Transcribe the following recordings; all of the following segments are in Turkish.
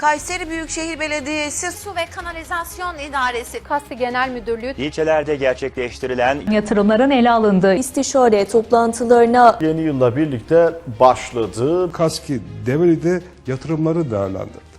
Kayseri Büyükşehir Belediyesi Su ve Kanalizasyon İdaresi Kasti Genel Müdürlüğü İlçelerde gerçekleştirilen yatırımların ele alındığı istişare toplantılarına Yeni yılla birlikte başladı. Kaski Develi'de yatırımları değerlendirdi.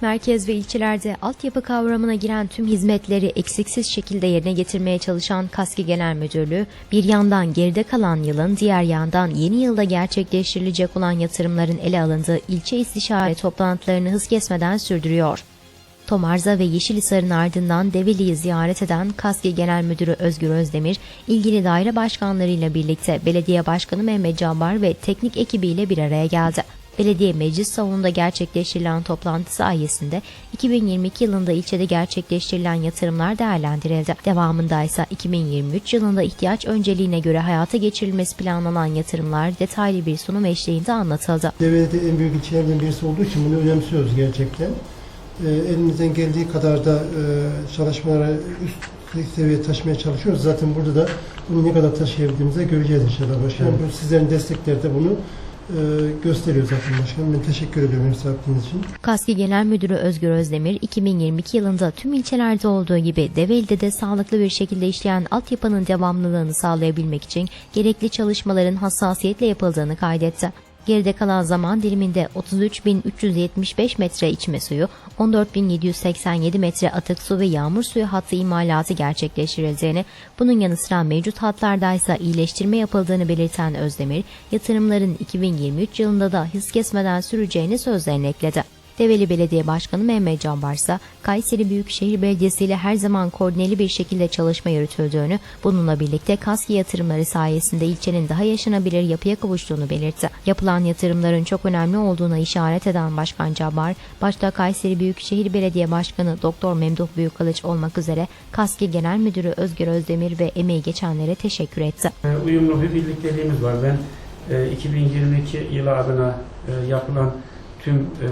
Merkez ve ilçelerde altyapı kavramına giren tüm hizmetleri eksiksiz şekilde yerine getirmeye çalışan KASKİ Genel Müdürlüğü, bir yandan geride kalan yılın, diğer yandan yeni yılda gerçekleştirilecek olan yatırımların ele alındığı ilçe istişare toplantılarını hız kesmeden sürdürüyor. Tomarza ve Yeşilhisar'ın ardından Develi'yi ziyaret eden KASKİ Genel Müdürü Özgür Özdemir, ilgili daire başkanlarıyla birlikte Belediye Başkanı Mehmet Cabbar ve teknik ekibiyle bir araya geldi. Belediye meclis salonunda gerçekleştirilen toplantı sayesinde 2022 yılında ilçede gerçekleştirilen yatırımlar değerlendirildi. Devamında ise 2023 yılında ihtiyaç önceliğine göre hayata geçirilmesi planlanan yatırımlar detaylı bir sunum eşliğinde anlatıldı. Devlette en büyük ilçelerden birisi olduğu için bunu önemsiyoruz gerçekten. Ee, elimizden geldiği kadar da e, çalışmaları üst seviyeye taşımaya çalışıyoruz. Zaten burada da bunu ne kadar taşıyabildiğimizi göreceğiz inşallah başkanım. Bu Sizlerin destekleri de bunu gösteriyor zaten başkanım. Ben teşekkür ediyorum sahipliğiniz için. KASKİ Genel Müdürü Özgür Özdemir, 2022 yılında tüm ilçelerde olduğu gibi Develi'de de sağlıklı bir şekilde işleyen altyapının devamlılığını sağlayabilmek için gerekli çalışmaların hassasiyetle yapıldığını kaydetti. Geride kalan zaman diliminde 33.375 metre içme suyu, 14.787 metre atık su ve yağmur suyu hattı imalatı gerçekleştirildiğini, bunun yanı sıra mevcut hatlarda ise iyileştirme yapıldığını belirten Özdemir, yatırımların 2023 yılında da hız kesmeden süreceğini sözlerine ekledi. Develi Belediye Başkanı Mehmet Canbar ise Kayseri Büyükşehir Belediyesi ile her zaman koordineli bir şekilde çalışma yürütüldüğünü, bununla birlikte KASKİ yatırımları sayesinde ilçenin daha yaşanabilir yapıya kavuştuğunu belirtti. Yapılan yatırımların çok önemli olduğuna işaret eden Başkan Cabbar, başta Kayseri Büyükşehir Belediye Başkanı Doktor Memduh Büyükkılıç olmak üzere KASKİ Genel Müdürü Özgür Özdemir ve emeği geçenlere teşekkür etti. E, uyumlu bir birlikteliğimiz var. Ben e, 2022 yılı adına e, yapılan tüm e,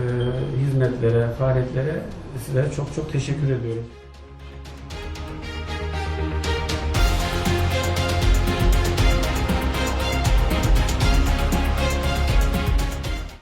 hizmetlere, faaliyetlere size çok çok teşekkür ediyorum.